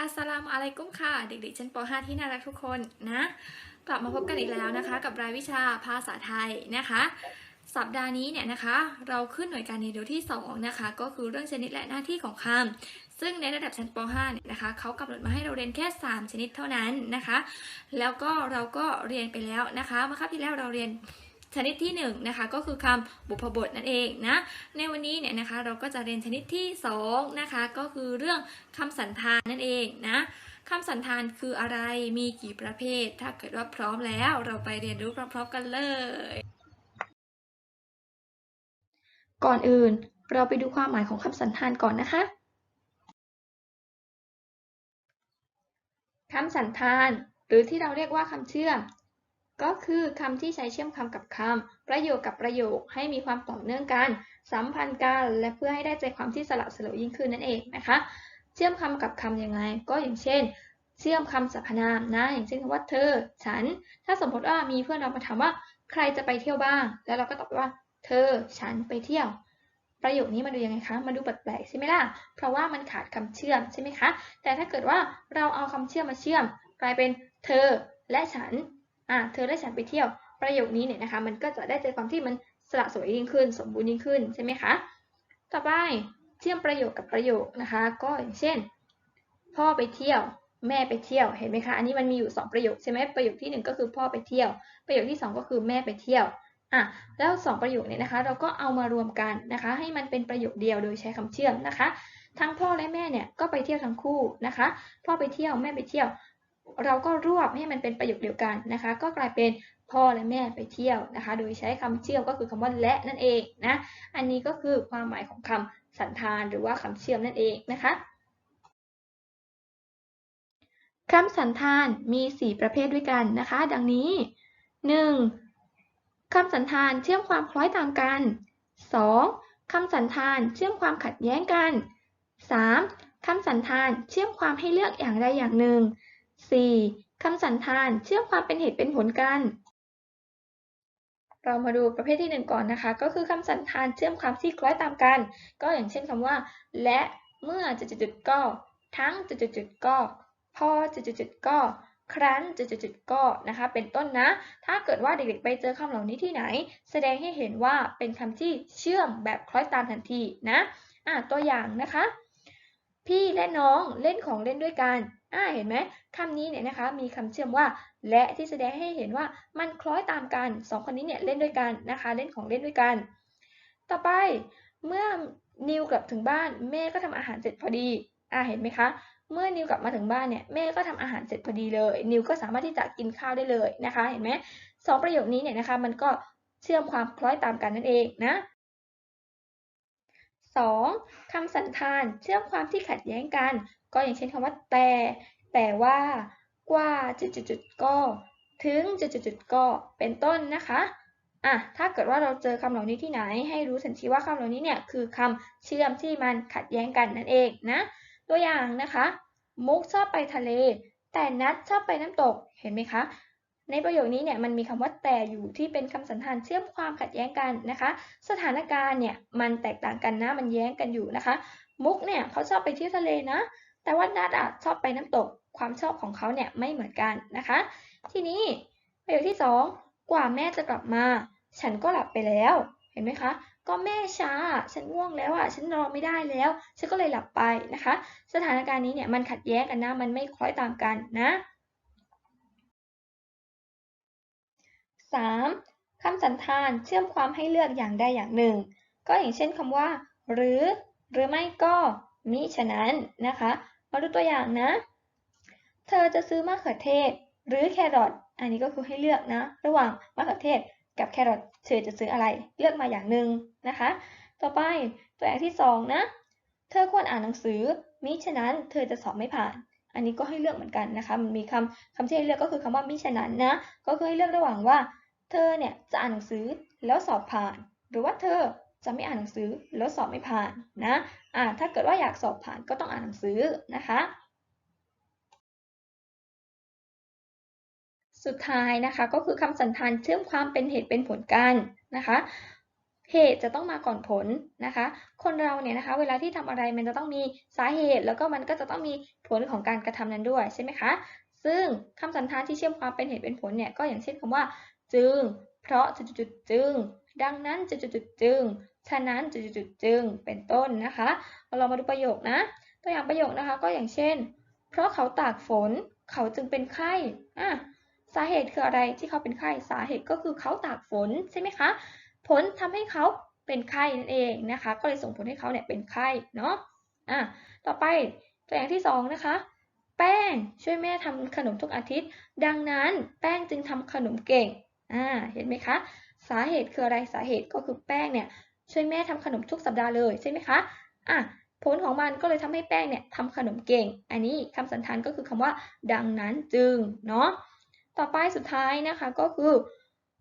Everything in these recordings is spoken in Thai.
อัสสลามุอะลัยกุมค่ะ เด็กๆชั้นป .5 ที่น่ารักทุกคนนะ กลับมาพบกันอีกแล้วนะคะ กับรายวิชาภาษาไทยนะคะ สัปดาห์นี้เนี่ยนะคะ เราขึ้นหน่วยการเรียนรู้ที่ 2 นะคะ ก็คือเรื่องชนิดและหน้าที่ของคำซึ่งในระดับชั้นป .5 เนี่ยนะคะเขากำหนดมาให้เราเรียนแค่ 3 ชนิดเท่านั้นนะคะ แล้วก็เราก็เรียนไปแล้วนะคะเมื่อคาบที่แล้วเราเรียน ชนิดที่1นะคะก็คือคำบุพบทนั่นเองนะในวันนี้เนี่ยนะคะเราก็จะเรียนชนิดที่2นะคะก็คือเรื่องคำสันธานนั่นเองนะคำสันธานคืออะไรมีกี่ประเภท ถ้าเกิดว่าพร้อมแล้วเราไปเรียนรู้พร้อมๆกันเลย ก่อนอื่นเราไปดูความหมายของคำสันธานก่อนนะคะคำสันธาน หรือที่เราเรียกว่าคำเชื่อม ก็คือคำที่ใช้เชื่อมคำกับคำประโยคกับประโยคให้มีความต่อเนื่องกัน สัมพันธ์กันและเพื่อให้ได้ใจความที่สลับสลวยยิ่งขึ้นนั่นเองนะคะ เชื่อมคำกับคำยังไง ก็อย่างเช่น เชื่อมคำสรรพนามนะอย่างเช่นคำว่าเธอ ฉัน ถ้าสมมติว่ามีเพื่อนเรามาถามว่า ใครจะไปเที่ยวบ้าง แล้วเราก็ตอบว่า เธอ ฉันไปเที่ยวประโยคนี้มาดูยังไงคะมาดูแปลกๆใช่ไหมล่ะ เพราะว่ามันขาดคำเชื่อมใช่ไหมคะ แต่ถ้าเกิดว่าเราเอาคำเชื่อมมาเชื่อม กลายเป็นเธอและฉัน อ่าเธอและฉันไปเที่ยวประโยคนี้เนี่ยนะคะ มันก็จะได้ใจความที่มันสละสวยยิ่งขึ้น สมบูรณ์ยิ่งขึ้นใช่ไหมคะ ต่อไปเชื่อมประโยคกับประโยคนะคะ ก็อย่างเช่น พ่อไปเที่ยว แม่ไปเที่ยวเห็นไหมคะ อันนี้มันมีอยู่ 2 ประโยคใช่ไหมประโยคที่ 1 ก็คือพ่อไปเที่ยว ประโยคที่ 2 ก็คือแม่ไปเที่ยวอะแล้ว 2 ประโยคเนี่ยนะคะ เราก็เอามารวมกันนะคะ ให้มันเป็นประโยคเดียวโดยใช้คำเชื่อมนะคะ ทั้งพ่อและแม่เนี่ยก็ไปเที่ยวทั้งคู่นะคะ พ่อไปเที่ยวแม่ไปเที่ยว เราก็รวบให้มันเป็นประโยคเดียวกันนะคะ ก็กลายเป็นพ่อและแม่ไปเที่ยวนะคะ โดยใช้คำเชื่อมก็คือคำว่าและนั่นเองนะ อันนี้ก็คือความหมายของคำสันธานหรือว่าคำเชื่อมนั่นเองนะคะคำสันธานมี 4 ประเภทด้วยกันนะคะ ดังนี้ 1. คำสันธานเชื่อมความคล้อยตามกัน 2. คำสันธานเชื่อมความขัดแย้งกัน 3. คำสันธานเชื่อมความให้เลือกอย่างใดอย่างหนึ่ง 4. คำสันธานเชื่อมความเป็นเหตุเป็นผลกัน เรามาดูประเภทที่ 1 ก่อนนะคะ ก็คือคำสันธานเชื่อมความที่คล้อยตามกัน ก็อย่างเช่นคำว่า และเมื่อจุดๆก็ ทั้งจุดๆก็พอจุดๆก็ ครั้นจุดๆก็นะคะ เป็นต้นนะ ถ้าเกิดว่าเด็กๆไปเจอคำเหล่านี้ที่ไหน แสดงให้เห็นว่าเป็นคำที่เชื่อมแบบคล้อยตามทันทีนะอะตัวอย่างนะคะ พี่และน้องเล่นของเล่นด้วยกัน อ่าเห็นไหมคำนี้เนี่ยนะคะมีคำเชื่อมว่าและที่แสดงให้เห็นว่ามันคล้อยตามกันสองคนนี้เนี่ยเล่นด้วยกันนะคะ เล่นของเล่นด้วยกัน ต่อไปเมื่อนิวกลับถึงบ้านแม่ก็ทำอาหารเสร็จพอดีอ่าเห็นไหมคะเมื่อนิวกลับมาถึงบ้านเนี่ยแม่ก็ทำอาหารเสร็จพอดีเลย นิวก็สามารถที่จะกินข้าวได้เลยนะคะ เห็นไหมสองประโยคนี้เนี่ยนะคะมันก็เชื่อมความคล้อยตามกันนั่นเองนะ 2. คำสันธานเชื่อมความที่ขัดแย้งกัน ก็อย่างเช่นคำว่าแต่ แต่ว่ากว่าจุดๆๆก็ ถึงจุดๆๆก็เป็นต้นนะคะอะถ้าเกิดว่าเราเจอคำเหล่านี้ที่ไหน ให้รู้ทันทีว่าคำเหล่านี้เนี่ยคือคำเชื่อมที่มันขัดแย้งกันนั่นเองนะ ตัวอย่างนะคะ มุกชอบไปทะเล แต่นัดชอบไปน้ำตกเห็นไหมคะในประโยคนี้เนี่ยมันมีคำว่าแต่อยู่ที่เป็นคำสันธานเชื่อมความขัดแย้งกันนะคะ สถานการณ์เนี่ยมันแตกต่างกันนะมันแย้งกันอยู่นะคะ มุกเนี่ยเขาชอบไปเที่ยวทะเลนะ แต่ว่านัดอะชอบไปน้ำตก ความชอบของเขาเนี่ยไม่เหมือนกันนะคะ ทีนี้ประโยคที่สองกว่าแม่จะกลับมา ฉันก็หลับไปแล้ว เห็นไหมคะ ก็แม่ช้า ฉันง่วงแล้วอะฉันรอไม่ได้แล้ว ฉันก็เลยหลับไปนะคะ สถานการณ์นี้เนี่ยมันขัดแย้งกันนะ มันไม่คล้อยตามกันนะ 3. คำสันธานเชื่อมความให้เลือกอย่างใดอย่างหนึ่ง ก็อย่างเช่นคำว่า หรือ หรือไม่ก็มิฉะนั้นนะคะ มาดูตัวอย่างนะ เธอจะซื้อมะเขือเทศ หรือแครอท อันนี้ก็คือให้เลือกนะ ระหว่างมะเขือเทศกับแครอท เธอจะซื้ออะไร เลือกมาอย่างหนึ่งนะคะ ต่อไปตัวอย่างที่สองนะ เธอควรอ่านหนังสือ มิฉะนั้นเธอจะสอบไม่ผ่าน อันนี้ก็ให้เลือกเหมือนกันนะคะ มันมีคำคำที่ให้เลือกก็คือคำว่ามิฉะนั้นนะ ก็คือให้เลือกระหว่างว่า เธอเนี่ยจะอ่านหนังสือแล้วสอบผ่าน หรือว่าเธอ จะไม่อ่านหนังสือแล้วสอบไม่ผ่านนะอ่าถ้าเกิดว่าอยากสอบผ่านก็ต้องอ่านหนังสือนะคะ สุดท้ายนะคะก็คือคำสันธานเชื่อมความเป็นเหตุเป็นผลกันนะคะเหตุจะต้องมาก่อนผลนะคะ คนเราเนี่ยนะคะ เวลาที่ทำอะไรมันจะต้องมีสาเหตุ แล้วก็มันก็จะต้องมีผลของการกระทำนั้นด้วยใช่ไหมคะ ซึ่งคำสันธานที่เชื่อมความเป็นเหตุเป็นผลเนี่ยก็อย่างเช่นคำว่า จึง เพราะจุดๆๆจึง ดังนั้นจุดๆๆจึง ฉะนั้นจุดๆๆจึงเป็นต้นนะคะเราลองมาดูประโยคนะ ตัวอย่างประโยคนะคะก็อย่างเช่น เพราะเขาตากฝนเขาจึงเป็นไข้อะสาเหตุคืออะไรที่เขาเป็นไข้สาเหตุก็คือเขาตากฝนใช่ไหมคะ ผลทำให้เขาเป็นไข้นั่นเองนะคะ ก็เลยส่งผลให้เขาเนี่ยเป็นไข้เนาะอะต่อไปตัวอย่างที่สองนะคะแป้งช่วยแม่ทำขนมทุกอาทิตย์ ดังนั้นแป้งจึงทำขนมเก่งอ่าเห็นไหมคะ สาเหตุคืออะไรสาเหตุก็คือแป้งเนี่ย ช่วยแม่ทำขนมทุกสัปดาห์เลยใช่ไหมคะอะผลของมันก็เลยทำให้แป้งเนี่ยทำขนมเก่ง อันนี้คำสันธานก็คือคำว่า ดังนั้นจึงเนาะต่อไปสุดท้ายนะคะก็คือ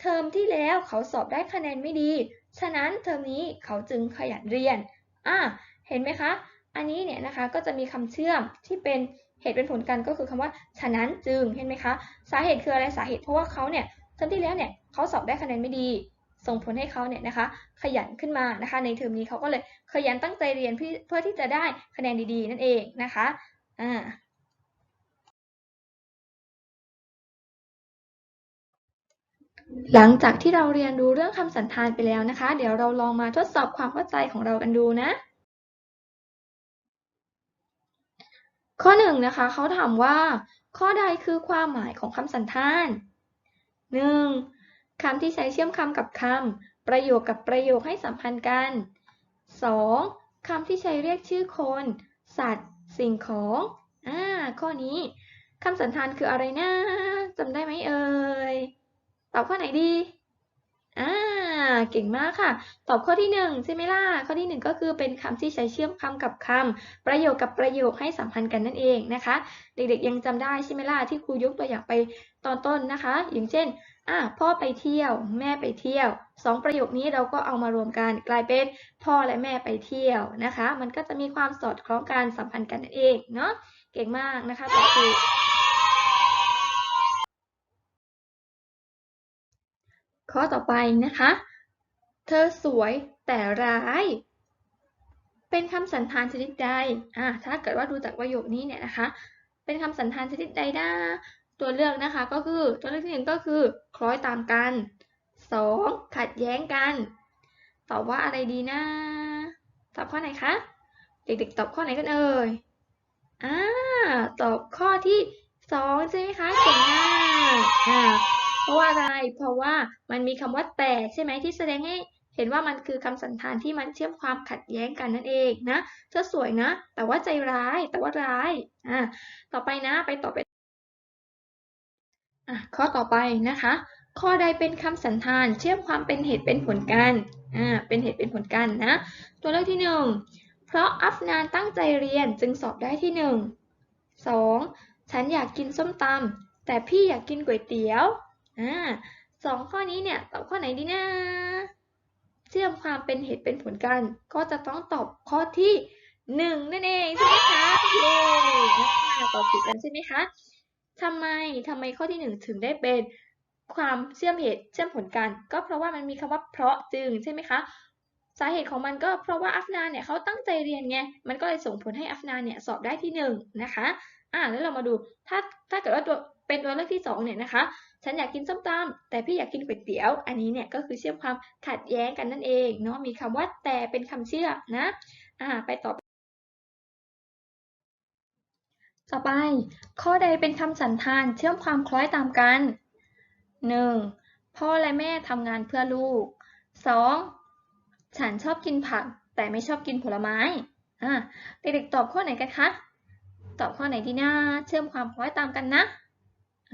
เทอมที่แล้วเขาสอบได้คะแนนไม่ดี ฉะนั้นเทอมนี้เขาจึงขยันเรียนอะเห็นไหมคะ อันนี้เนี่ยนะคะก็จะมีคำเชื่อมที่เป็นเหตุเป็นผลกันก็คือคำว่าฉะนั้นจึงเห็นไหมคะ สาเหตุคืออะไรสาเหตุเพราะว่าเขาเนี่ยเทอมที่แล้วเนี่ยเขาสอบได้คะแนนไม่ดี ส่งผลให้เขาเนี่ยนะคะ ขยันขึ้นมานะคะ ในเทอมนี้เขาก็เลยขยันตั้งใจเรียนเพื่อที่จะได้คะแนนดีๆ นั่นเองนะคะอ่าหลังจากที่เราเรียนรู้เรื่องคำสันธานไปแล้วนะคะ เดี๋ยวเราลองมาทดสอบความเข้าใจของเรากันดูนะ ข้อหนึ่งนะคะเขาถามว่า ข้อใดคือความหมายของคำสันธานหนึ่ง คำที่ใช้เชื่อมคำกับคำ ประโยคกับประโยคให้สัมพันธ์กันสองคำที่ใช้เรียกชื่อคน สัตว์ สิ่งของ อ่า ข้อนี้คำสันธานคืออะไรนะจำได้ไหมเอ่ย ตอบข้อไหนดี อ่า เก่งมากค่ะ ตอบข้อที่หนึ่งใช่ไหมล่ะ ข้อที่หนึ่งก็คือเป็นคำที่ใช้เชื่อมคำกับคำ ประโยคกับประโยคให้สัมพันธ์กันนั่นเองนะคะ เด็กๆยังจำได้ใช่ไหมล่ะที่ครูยกตัวอย่างไปตอนต้นนะคะ อย่างเช่น อ่าพ่อไปเที่ยว แม่ไปเที่ยวสองประโยคนี้เราก็เอามารวมกันกลายเป็นพ่อและแม่ไปเที่ยวนะคะ มันก็จะมีความสอดคล้องกันสัมพันธ์กันนั่นเองเนาะเก่งมากนะคะตอบถูกข้อต่อไปนะคะ เธอสวยแต่ร้าย เป็นคำสันธานชนิดใดอ่าถ้าเกิดว่าดูจากประโยคนี้เนี่ยนะคะ เป็นคำสันธานชนิดใดนะ ตัวเลือกนะคะก็คือตัวเลือกที่หนึ่งก็คือคล้อยตามกันสองขัดแย้งกัน ตอบว่าอะไรดีนะ ตอบข้อไหนคะ เด็กๆ ตอบข้อไหนกันเอ่ยอ่าตอบข้อที่สองใช่ไหมคะเก่งมากอ่าเพราะว่าอะไร เพราะว่ามันมีคำว่าแต่ใช่ไหมที่แสดงให้เห็นว่ามันคือคำสันธานที่มันเชื่อมความขัดแย้งกันนั่นเองนะเธอสวยนะ แต่ว่าใจร้ายแต่ว่าร้ายอ่าต่อไปนะ ไปต่อไป อะข้อต่อไปนะคะ ข้อใดเป็นคำสันธานเชื่อมความเป็นเหตุเป็นผลกันอ่าเป็นเหตุเป็นผลกันนะตัวเลือกที่หนึ่งเพราะอัฟนานตั้งใจเรียนจึงสอบได้ที่หนึ่งสองฉันอยากกินส้มตำแต่พี่อยากกินก๋วยเตี๋ยวอ่าสองข้อนี้เนี่ยตอบข้อไหนดีนะเชื่อมความเป็นเหตุเป็นผลกัน ก็จะต้องตอบข้อที่หนึ่งนั่นเองใช่ไหมคะเย้ตอบถูกกันใช่ไหมคะ ทำไมทำไมข้อที่หนึ่งถึงได้เป็นความเชื่อมเหตุเชื่อมผลกัน ก็เพราะว่ามันมีคำว่าเพราะจึงใช่ไหมคะสาเหตุของมันก็เพราะว่าอัฟนานเนี่ยเขาตั้งใจเรียนไงมันก็เลยส่งผลให้อัฟนานเนี่ยสอบได้ที่หนึ่งนะคะอ่าแล้วเรามาดูถ้าถ้าเกิดว่าตัวเป็นตัวเลือกที่สองเนี่ยนะคะ ฉันอยากกินส้มตำแต่พี่อยากกินก๋วยเตี๋ยว อันนี้เนี่ยก็คือเชื่อมความขัดแย้งกันนั่นเองเนาะมีคำว่าแต่เป็นคำเชื่อมนะอ่าไปต่อ ต่อไป ข้อใดเป็นคำสันธานเชื่อมความคล้อยตามกัน 1. พ่อและแม่ทำงานเพื่อลูก 2. ฉันชอบกินผัก แต่ไม่ชอบกินผลไม้อ่าเด็กๆตอบข้อไหนกันคะ ตอบข้อไหนดีนะเชื่อมความคล้อยตามกันนะ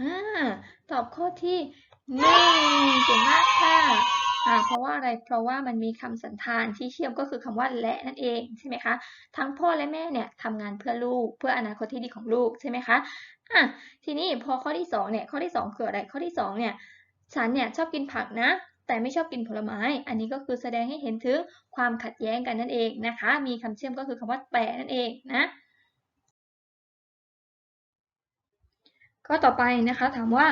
อ่าตอบข้อที่หนึ่งเก่งมากค่ะ อ่าเพราะว่าอะไรเพราะว่ามันมีคำสันธานที่เชื่อมก็คือคำว่าและนั่นเองใช่ไหมคะทั้งพ่อและแม่เนี่ยทำงานเพื่อลูกเพื่ออนาคตที่ดีของลูกใช่ไหมคะอะทีนี้พอข้อที่สองเนี่ยข้อที่สองคืออะไรข้อที่สองเนี่ยฉันเนี่ยชอบกินผักนะแต่ไม่ชอบกินผลไม้ อันนี้ก็คือแสดงให้เห็นถึงความขัดแย้งกันนั่นเองนะคะ มีคำเชื่อมก็คือคำว่าแต่นั่นเองนะ ก็ต่อไปนะคะถามว่า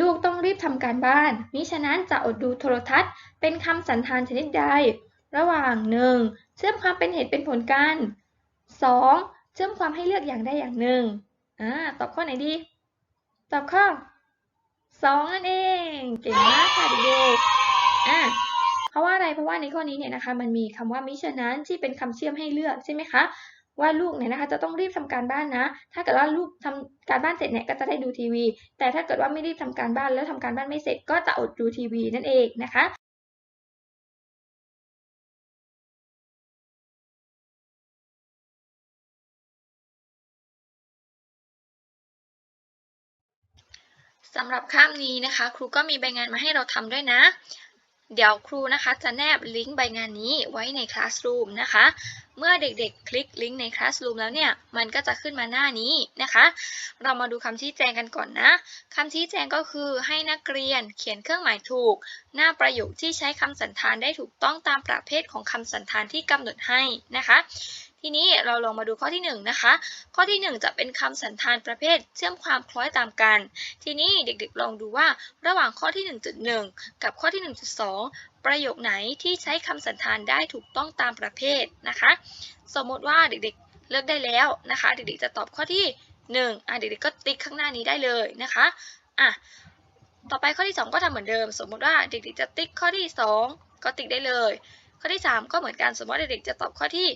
ลูกต้องรีบทำการบ้านมิฉะนั้นจะอดดูโทรทัศน์ เป็นคำสันธานชนิดใด ระหว่าง 1. เชื่อมความเป็นเหตุเป็นผลกัน 2. เชื่อมความให้เลือกอย่างใดอย่างหนึ่งอ่าตอบข้อไหนดี ตอบข้อ 2 นั่นเองเก่งมากค่ะเด็กๆอะเพราะว่าอะไรเพราะว่าในข้อนี้เนี่ยนะคะมันมีคำว่ามิฉะนั้นที่เป็นคำเชื่อมให้เลือกใช่ไหมคะ ว่าลูกเนี่ยนะคะจะต้องรีบทำการบ้านนะ ถ้าเกิดว่าลูกทำการบ้านเสร็จเนี่ยก็จะได้ดูทีวี แต่ถ้าเกิดว่าไม่รีบทำการบ้านแล้วทำการบ้านไม่เสร็จก็จะอดดูทีวีนั่นเองนะคะสำหรับคาบนี้นะคะ ครูก็มีใบงานมาให้เราทำด้วยนะ เดี๋ยวครูนะคะจะแนบลิงก์ใบงานนี้ไว้ใน Classroom นะคะ เมื่อเด็กๆ คลิกลิงก์ใน Classroom แล้วเนี่ย มันก็จะขึ้นมาหน้านี้นะคะ เรามาดูคำชี้แจงกันก่อนนะคำชี้แจงก็คือให้นักเรียนเขียนเครื่องหมายถูก หน้าประโยคที่ใช้คำสันธานได้ถูกต้องตามประเภทของคำสันธานที่กำหนดให้นะคะ ทีนี้เราลองมาดูข้อที่1นะคะ ข้อที่ 1 จะเป็นคำสันธานประเภท เชื่อมความคล้อยตามกัน ทีนี้เด็กๆลองดูว่าระหว่างข้อที่ 1.1 กับข้อที่ 1.2 ประโยคไหนที่ใช้คำสันธานได้ถูกต้องตามประเภทนะคะ สมมติว่าเด็กๆเลือกได้แล้วนะคะ เด็กๆจะตอบข้อที่1อะเด็กๆก็ติ๊กข้างหน้านี้ได้เลยนะคะอะต่อไปข้อที่ 2 ก็ทำเหมือนเดิม สมมติว่าเด็กๆจะติ๊กข้อที่ 2 ก็ติ๊กได้เลย ข้อที่ 3 ก็เหมือนกันสมมติว่าเด็กๆจะตอบข้อที่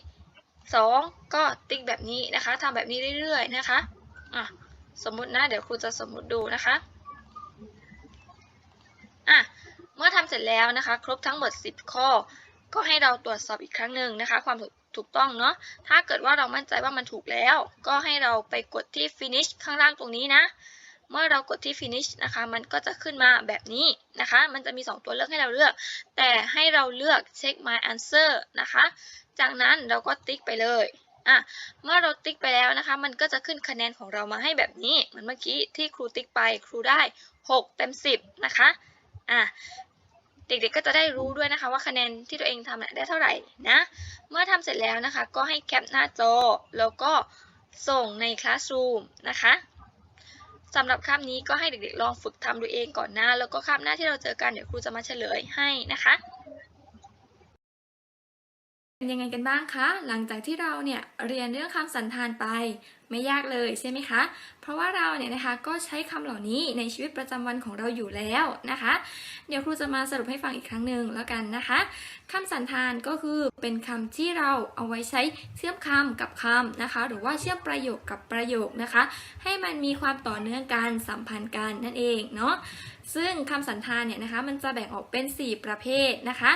2 ก็ติ๊กแบบนี้นะคะทำแบบนี้เรื่อยๆนะคะอะสมมุตินะเดี๋ยวครูจะสมมุติดูนะคะอะเมื่อทำเสร็จแล้วนะคะ ครบทั้งหมด 10 ข้อ ก็ให้เราตรวจสอบอีกครั้งหนึ่งนะคะ ความถูกถูกต้องเนาะ ถ้าเกิดว่าเรามั่นใจว่ามันถูกแล้ว ก็ให้เราไปกดที่ finish ข้างล่างตรงนี้นะ เมื่อเรากดที่ finish นะคะ มันก็จะขึ้นมาแบบนี้นะคะ มันจะมี 2 ตัวเลือกให้เราเลือก แต่ให้เราเลือก check my answer นะคะ จากนั้นเราก็ติ๊กไปเลยอะเมื่อเราติ๊กไปแล้วนะคะ มันก็จะขึ้นคะแนนของเรามาให้แบบนี้ เหมือนเมื่อกี้ที่ครูติ๊กไปครูได้ 6 เต็ม 10 นะคะอะเด็กๆก็จะได้รู้ด้วยนะคะว่าคะแนนที่ตัวเองทำได้เท่าไหร่นะ เมื่อทำเสร็จแล้วนะคะ ก็ให้แคปหน้าจอ แล้วก็ส่งใน Classroom นะคะ สำหรับคาบนี้ก็ให้เด็กๆลองฝึกทำดูเองก่อนนะแล้วก็คาบหน้าที่เราเจอกันเดี๋ยวครูจะมาเฉลยให้นะคะ เป็นยังไงกันบ้างคะ หลังจากที่เราเนี่ยเรียนเรื่องคำสันธานไปไม่ยากเลยใช่ไหมคะ เพราะว่าเราเนี่ยนะคะก็ใช้คำเหล่านี้ในชีวิตประจำวันของเราอยู่แล้วนะคะ เดี๋ยวครูจะมาสรุปให้ฟังอีกครั้งหนึ่งแล้วกันนะคะคำสันธานก็คือเป็นคำที่เราเอาไว้ใช้เชื่อมคำกับคำนะคะ หรือว่าเชื่อมประโยคกับประโยคนะคะ ให้มันมีความต่อเนื่องกันสัมพันธ์กันนั่นเองเนาะ ซึ่งคำสันธานเนี่ยนะคะมันจะแบ่งออกเป็น 4 ประเภทนะคะ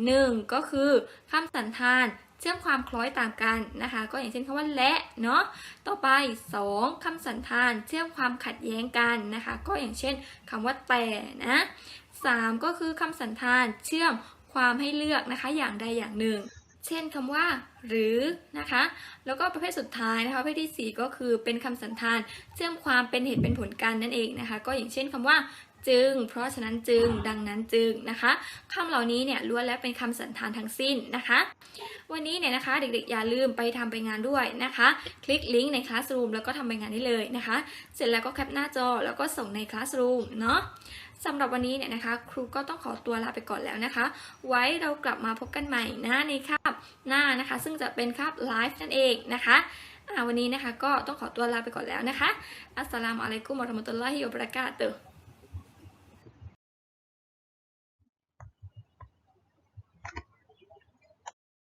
1 ก็คือคำสันธานเชื่อมความคล้อยตามกันนะคะ ก็อย่างเช่นคำว่าและเนาะต่อไป 2คำสันธานเชื่อมความขัดแย้งกันนะคะ ก็อย่างเช่นคำว่าแต่นะ3ก็คือคำสันธานเชื่อมความให้เลือกนะคะ อย่างใดอย่างหนึ่ง เช่นคำว่า หรือนะคะ แล้วก็ประเภทสุดท้ายนะคะประเภทที่ 4 ก็คือเป็นคำสันธานเชื่อมความเป็นเหตุเป็นผลกันนั่นเองนะคะ ก็อย่างเช่นคำว่า จึง เพราะฉะนั้นจึง ดังนั้นจึงนะคะคำเหล่านี้เนี่ยล้วนแล้วเป็นคำสันธานทั้งสิ้นนะคะ วันนี้เนี่ยนะคะ เด็กๆอย่าลืมไปทำใบงานด้วยนะคะ คลิกลิงก์ใน Classroom แล้วก็ทำใบงานได้เลยนะคะ เสร็จแล้วก็แคปหน้าจอแล้วก็ส่งใน Classroom เนาะสำหรับวันนี้เนี่ยนะคะ ครูก็ต้องขอตัวลาไปก่อนแล้วนะคะ ไว้เรากลับมาพบกันใหม่นะในคาบหน้านะคะ ซึ่งจะเป็นคาบไลฟ์นั่นเองนะคะวันนี้นะคะก็ต้องขอตัวลาไปก่อนแล้วนะคะ อัสสลามุอะลัยกุมวะราะมะตุลลอฮิวะบะเราะกาตุฮ์